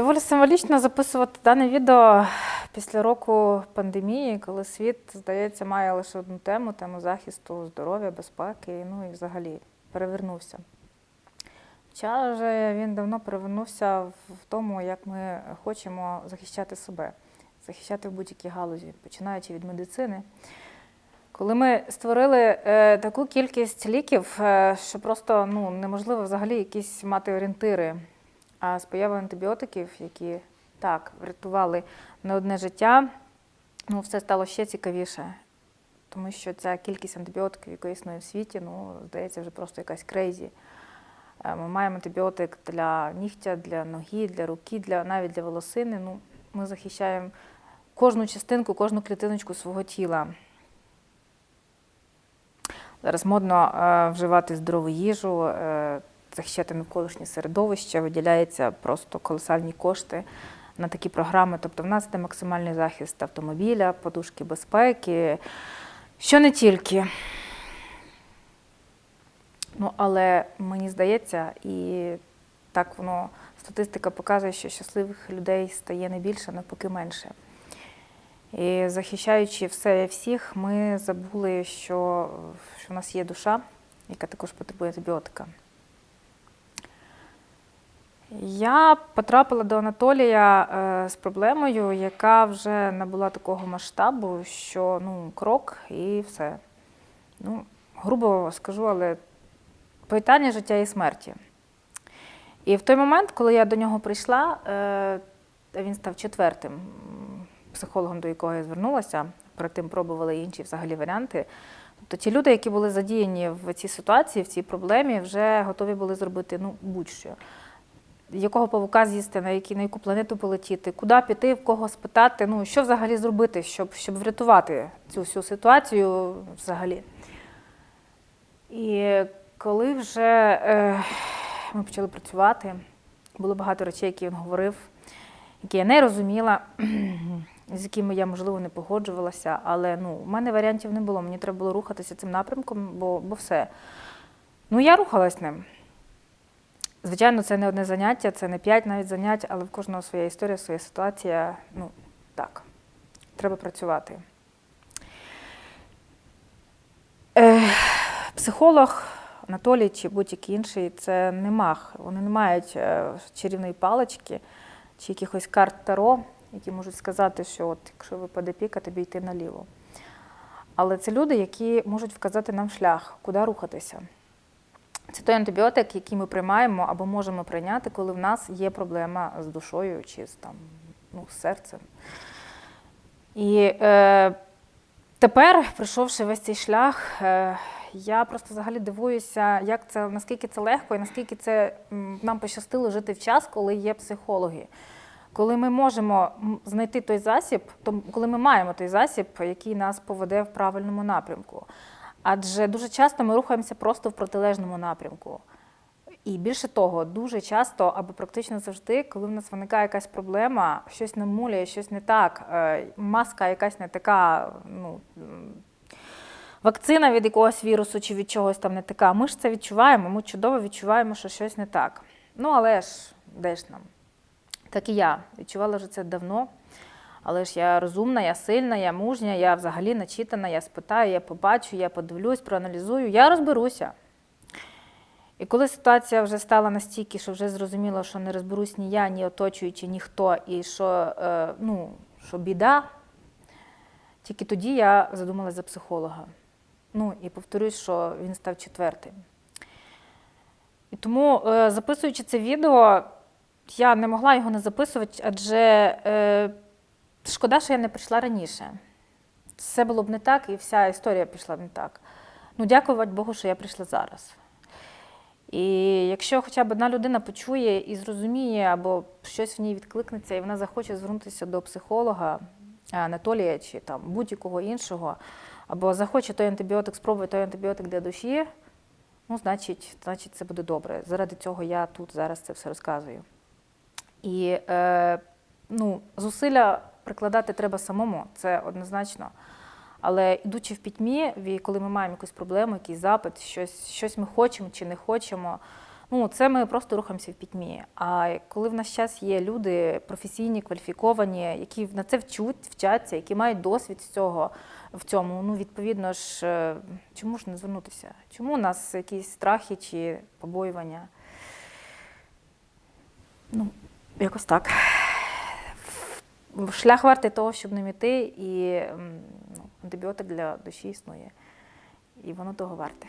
Доволі символічно записувати дане відео після року пандемії, коли світ, здається, має лише одну тему тему захисту здоров'я, безпеки, ну і взагалі перевернувся. Хоча вже він давно перевернувся в тому, як ми хочемо захищати себе, захищати в будь-якій галузі, починаючи від медицини. Коли ми створили е, таку кількість ліків, е, що просто ну, неможливо взагалі якісь мати орієнтири. А з появою антибіотиків, які так врятували не одне життя, ну все стало ще цікавіше. Тому що ця кількість антибіотиків, яка існує в світі, ну, здається, вже просто якась крейзі. Е, Ми маємо антибіотик для нігтя, для ноги, для руки, для, навіть для волосини. Ну, ми захищаємо кожну частинку, кожну клітиночку свого тіла. Зараз модно е, вживати здорову їжу, е, захищати навколишнє середовище, виділяються просто колосальні кошти на такі програми. Тобто в нас це максимальний захист автомобіля, подушки безпеки, що не тільки. Ну, але мені здається, і так воно статистика показує, що щасливих людей стає не більше, навпаки менше. І захищаючи все і всіх, ми забули, що, що в нас є душа, яка також потребує антибіотика. Я потрапила до Анатолія е, з проблемою, яка вже набула такого масштабу, що ну, крок і все. Ну, грубо скажу, але питання життя і смерті. І в той момент, коли я до нього прийшла, е, він став четвертим психологом, до якого я звернулася. Перед тим пробували інші взагалі варіанти. Тобто ті люди, які були задіяні в цій ситуації, в цій проблемі, вже готові були зробити ну, будь-що. Якого павука з'їсти, на, які, на яку планету полетіти, куди піти, в кого спитати, ну що взагалі зробити, щоб, щоб врятувати цю всю ситуацію взагалі. І коли вже е, ми почали працювати, було багато речей, які він говорив, які я не розуміла, з якими я, можливо, не погоджувалася, але ну, у мене варіантів не було. Мені треба було рухатися цим напрямком, бо, бо все. Ну, я рухалась ним. Звичайно, це не одне заняття, це не п'ять навіть занять, але в кожного своя історія, своя ситуація. Ну, так, треба працювати. Е, психолог Анатолій чи будь-який інший це не мах. Вони не мають е, чарівної палички чи якихось карт Таро, які можуть сказати, що от, якщо випаде піка, тобі йти наліво. Але це люди, які можуть вказати нам шлях, куди рухатися. Це той антибіотик, який ми приймаємо або можемо прийняти, коли в нас є проблема з душою чи з, там, ну, серцем. І е, тепер, пройшовши весь цей шлях, е, я просто взагалі дивуюся, як це, наскільки це легко і наскільки це нам пощастило жити в час, коли є психологи. Коли ми можемо знайти той засіб, то коли ми маємо той засіб, який нас поведе в правильному напрямку. Адже дуже часто ми рухаємося просто в протилежному напрямку. І більше того, дуже часто або практично завжди, коли в нас виникає якась проблема, щось намулює, щось не так, е, маска якась не така, ну, вакцина від якогось вірусу чи від чогось там не така. Ми ж це відчуваємо, ми чудово відчуваємо, що щось не так. Ну, але ж де ж нам? Так і я відчувала вже це давно. Але ж я розумна, я сильна, я мужня, я взагалі начитана, я спитаю, я побачу, я подивлюсь, проаналізую, я розберуся. І коли ситуація вже стала настільки, що вже зрозуміло, що не розберусь ні я, ні оточуючи, ніхто, і що, е, ну, що біда, тільки тоді я задумалася за психолога. Ну і повторюсь, що він став четвертим. І тому, е, записуючи це відео, я не могла його не записувати, адже е, шкода, що я не прийшла раніше. Все було б не так, і вся історія пішла б не так. Ну, дякувати Богу, що я прийшла зараз. І якщо хоча б одна людина почує і зрозуміє, або щось в ній відкликнеться, і вона захоче звернутися до психолога Анатолія чи там будь-якого іншого, або захоче той антибіотик, спробує той антибіотик для душі, ну, значить, значить, це буде добре. Заради цього я тут зараз це все розказую. І е, ну, зусилля прикладати треба самому, це однозначно. Але ідучи в пітьмі, коли ми маємо якусь проблему, якийсь запит, щось, щось ми хочемо чи не хочемо, Ну, це ми просто рухаємося в пітьмі. А коли в наш час є люди професійні, кваліфіковані, які на це вчуть, вчаться, які мають досвід цього в цьому, ну відповідно ж, е, чому ж не звернутися? Чому у нас якісь страхи чи побоювання? Ну, якось так. Шлях вартий того, щоб не міти, і ну, антибіотик для душі існує. І воно того варте.